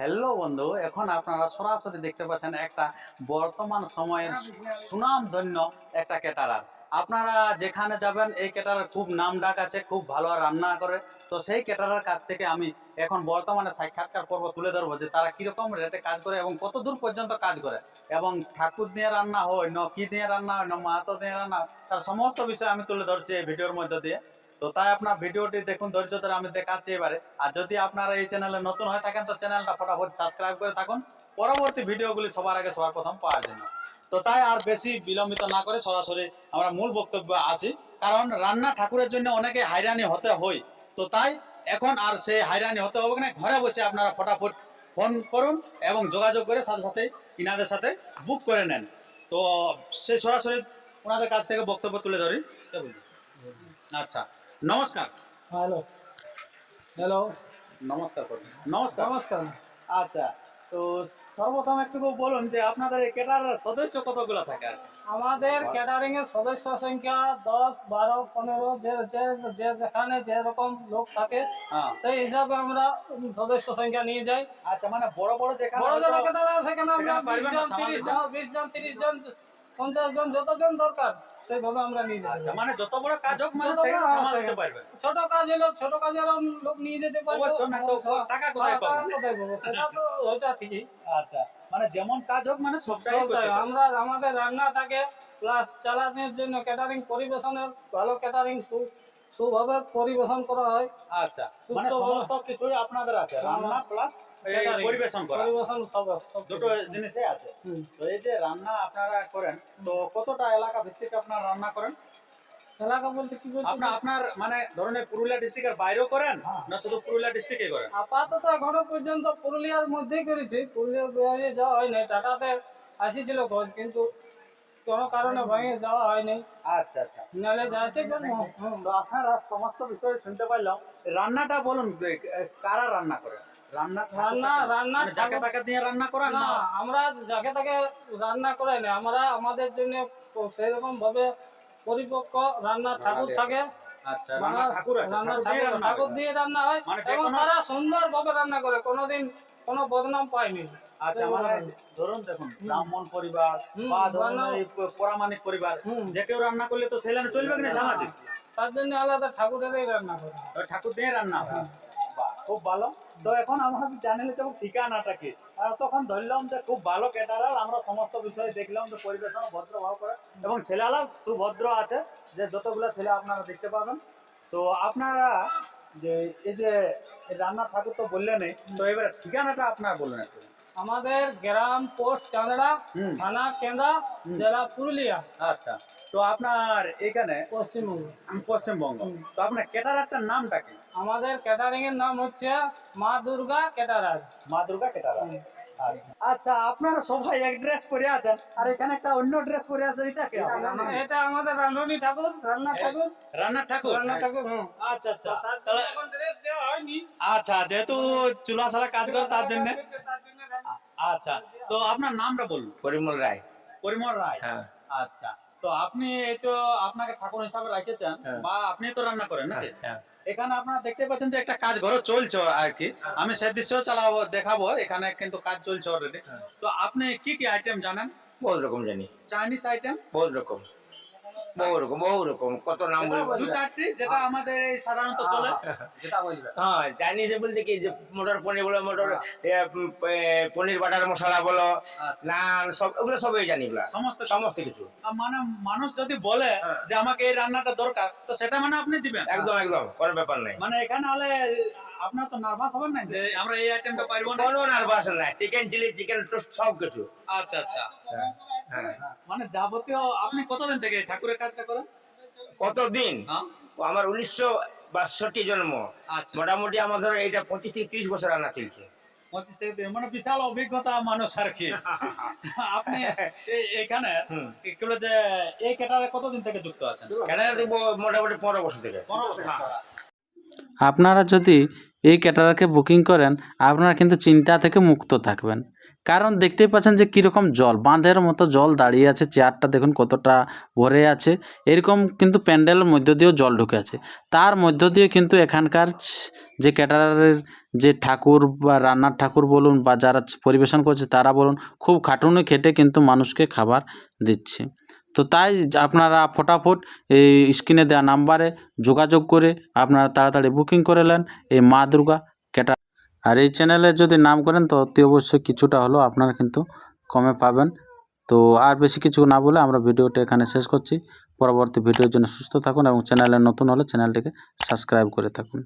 Hello বন্ধু, এখন আপনারা সরাসরি দেখতে পাচ্ছেন একটা বর্তমান সময়ের সুনাম ধন্য একটা ক্যাটারার আপনারা যেখানে যাবেন, এই ক্যাটারার খুব নাম ডাক আছে, খুব ভালো রান্না করে। তো সেই ক্যাটারার কাছ থেকে আমি এখন বর্তমানে সাক্ষাৎকার পর্ব তুলে ধরবো যে তারা কীরকম রেটে কাজ করে এবং কত দূর পর্যন্ত কাজ করে। এবং ঠাকুর দিয়ে রান্না হয়, ন কি দিয়ে রান্না হয়, ন মাহাতো দিয়ে রান্না তার সমস্ত বিষয় আমি তুলে ধরছি এই ভিডিওর মধ্যে দিয়ে। তো তাই আপনার ভিডিওটি দেখুন, ধৈর্য ধরে আমি দেখাচ্ছি এবারে। আর যদি আপনারা এই চ্যানেলে নতুন হয়ে থাকেন, তো চ্যানেলটা ফটাফট সাবস্ক্রাইব করে থাকুন। পরবর্তী ভিডিওগুলি সবার আগে সবার প্রথম পাওয়ার জন্য। তো তাই আর বেশি বিলম্বিত না করে সরাসরি আমরা মূল বক্তব্য আসি। কারণ রান্না ঠাকুরের জন্য অনেকে হাইরানি হতে হয়। তো তাই এখন আর সে হাইরানি হতে হবে না ঘরে বসে আপনারা ফটাফট ফোন করুন এবং যোগাযোগ করে সাথে সাথে ইনাদের সাথে বুক করে নেন। তো সে সরাসরি ওনাদের কাছ থেকে বক্তব্য তুলে ধরি। আচ্ছা। নমস্কার। হ্যালো। হ্যালো। নমস্কার নমস্কার। নমস্কার। আচ্ছা তো সর্বপ্রথম একটু বলুন যে আপনাদের কেটার সদস্য কতগুলো থাকে? আমাদের ক্যাটারিং এর সদস্য সংখ্যা দশ বারো পনেরো যে যেখানে যেরকম লোক থাকে হ্যাঁ। সেই হিসাবে আমরা সদস্য সংখ্যা নিয়ে যাই। আচ্ছা মানে বড় বড় যেখানে বড় হয়তো- ক্যাটার সেখানে আমরা বিশ না জন তিরিশ জন বিশ জন তিরিশ জন পঞ্চাশ জন যতজন দরকার। সেইভাবে আমরা নিয়ে যাই আচ্ছা মানে যত বড় কাজ হোক মানে যত বড় সেখানে হোক, সামাল দিতে সেখানে। ছোট কাজ হলো ছোট কাজের লোক নিয়ে যেতে পারবে। অবশ্যই না তো টাকা কোথায় টাকা কোথায় পাবো? সেটা তো ওইটা ঠিকই। আচ্ছা মানে যেমন কাজ হোক মানে সবটাই। আমরা আমাদের রান্নাটাকে প্লাস চালানোর জন্য ক্যাটারিং পরিবেশনের ভালো ক্যাটারিং সুভাবে পরিবেশন করা হয়। আচ্ছা মানে সমস্ত কিছুই আপনাদের আছে। রান্না প্লাস পরিবেশন করা। পরিবেশন সব সব দুটো জিনিসই আছে। তো এই যে রান্না আপনারা করেন তো কতটা এলাকা ভিত্তিক আপনারা রান্না করেন? এলাকা বলতে কি আপনার আপনার মানে পুরুলিয়া ডিস্ট্রিক্টের বাইরেও করেন হ্যাঁ। না শুধু পুরুলিয়া ডিস্ট্রিক্টে করেন? আপাতত এখনও পর্যন্ত পুরুলিয়ার মধ্যেই করেছি। পুরুলিয়ার বাইরে যাওয়া হয় নাই। টাটাতে আসিছিল খোঁজ কিন্তু কোনো কারণে ভেঙে যাওয়া হয়নি। আচ্ছা আচ্ছা। নাহলে যাইতে হুম। তো আপনারা সমস্ত বিষয় শুনতে পারলাম রান্নাটা বলুন কারা রান্না করে? রান্না রান্না রান্না মানে যাকে তাকে দিয়ে রান্না করেন না না? আমরা যাকে তাকে রান্না করে না আমরা আমাদের জন্য সেরকম ভাবে পরিপক্ক রান্না ঠাকুর থাকে। আচ্ছা ঠাকুর রান্না ঠাকুর দিয়ে রান্না হয়। দিয়ে রান্না হয় মানে এবং তারা সুন্দর ভাবে রান্না করে। কোনোদিন কোনো বদনাম পায়নি। আচ্ছা যেকোনো মানে ধরুন দেখুন ব্রাহ্মণ পরিবার বা ধরুন রান্না- এই প- পরামানিক পরিবার যে কেউ রান্না করলে তো সেখানে চলবে কিনা সামাজিক? তার জন্য আলাদা ঠাকুরেরই রান্না করে ঠাকুর দিয়ে রান্না হয়। হ্যাঁ। খুব ভালো। তো এখন আমরা জানিলে তো ঠিকানাটা কি? আর তখন ধরলাম যে খুব ভালো ক্যাটারার আমরা সমস্ত বিষয়ে দেখলাম যে পরিবেশন ভদ্রভাব করে। এবং ছেলেরা সুভদ্র আছে যে যতগুলো ছেলে আপনারা দেখতে পাবেন। তো আপনারা যে এই যে রান্না ঠাকুর তো বললেনই তো এবার ঠিকানাটা আপনার বললেন একটু। আমাদের গ্রাম পোস্ট চাঁদড়া থানা কেন্দ্রা জেলা পুরুলিয়া। আচ্ছা তো আপনার এখানে পশ্চিমবঙ্গ। পশ্চিমবঙ্গ। তো আপনার ক্যাটারারটার নামটা কি? আমাদের ক্যাটারিং এর নাম হচ্ছে মা দুর্গা ক্যাটারার। মা দুর্গা ক্যাটারার। আচ্ছা। আপনারা সবাই এক ড্রেস পরে আছেন আর এখানে একটা অন্য ড্রেস পরে আছে এটা কে? এটা আমাদের রান্ধনী ঠাকুর রান্না ঠাকুর। রান্নার ঠাকুর? রান্না ঠাকুর আচ্ছা আচ্ছা। আচ্ছা যেহেতু চুলা সারা কাজ করে তার জন্য। রান্না- আচ্ছা তো আপনার নামটা বলুন। পরিমল রায়। পরিমল রায়? হ্যাঁ। আচ্ছা তো আপনি তো আপনাকে ঠাকুর হিসাবে রাখেছেন হ্যাঁ। বা আপনি তো রান্না করেন নাকি? হ্যাঁ এখানে আপনারা দেখতে পাচ্ছেন যে একটা কাজ ঘর চলছে আর কি। আমি সে দৃশ্য চালাবো দেখাবো এখানে কিন্তু কাজ চলছে অলরেডি। তো আপনি কি কি আইটেম জানেন? বহু রকম জানি। চাইনিজ আইটেম বহু রকম। বহু রকম বহু রকম কত নাম দু চারটি যেটা আমাদের এই সাধারণত চলে। হ্যাঁ চাইনিজ বলতে কি যে মটর পনির বলো মটর বাটার মশলা বলো আচ্ছা। নান সব ওগুলো সবই জানি সমস্ত সমস্ত কিছু। মানে মানুষ যদি বলে হ্যাঁ। যে আমাকে এই রান্নাটা দরকার তো সেটা মানে আপনি দিবেন একদম একদম কোনো ব্যাপার নাই। মানে এখানে হলে আপনার তো নার্ভাস হবেন না? যে আমরা এই আইটেমটা পারব না? কোনো নার্ভাস নাই চিকেন চিলি চিকেন টোস্ট সব কিছু আচ্ছা আচ্ছা। হ্যাঁ। মানে যাবতীয় আপনি কতদিন থেকে ঠাকুরের কাজটা করেন? কতদিন? হ্যাঁ। আমার উনিশশো বাষট্টি জন্ম। আচ্ছা। মোটামুটি আমার ধরো এইটা পঁচিশ থেকে ত্রিশ বছর রান্না চলছে। মানে বিশাল অভিজ্ঞতা মানুষ আর কি। আপনি এই- এখানে যে এই ক্যাটারে কতদিন থেকে যুক্ত আছেন? মোটামুটি পনেরো বছর থেকে। থেকে। আপনারা যদি এই ক্যাটারারকে বুকিং করেন আপনারা কিন্তু চিন্তা থেকে মুক্ত থাকবেন। কারণ দেখতেই পাচ্ছেন যে কীরকম জল, বাঁধের মতো জল দাঁড়িয়ে আছে, চেয়ারটা দেখুন কতটা ভরে আছে। এরকম কিন্তু প্যান্ডেলের মধ্য দিয়েও জল ঢুকে আছে। তার মধ্য দিয়ে কিন্তু এখানকার যে ক্যাটারারের যে ঠাকুর বা রান্নার ঠাকুর বলুন বা যারা পরিবেশন করছে তারা বলুন, খুব খাটুনি খেটে কিন্তু মানুষকে খাবার দিচ্ছে। তো তাই আপনারা ফটাফট এই স্ক্রিনে দেওয়া নাম্বারে যোগাযোগ করে আপনারা তাড়াতাড়ি বুকিং করে নেন এই মা দুর্গা ক্যাটার আর এই চ্যানেলে যদি নাম করেন, তো অতি অবশ্যই কিছুটা হলো আপনারা কিন্তু কমে পাবেন। তো আর বেশি কিছু না বলে আমরা ভিডিওটা এখানে শেষ করছি। পরবর্তী ভিডিওর জন্য সুস্থ থাকুন এবং চ্যানেলে নতুন হলে চ্যানেলটিকে সাবস্ক্রাইব করে থাকুন।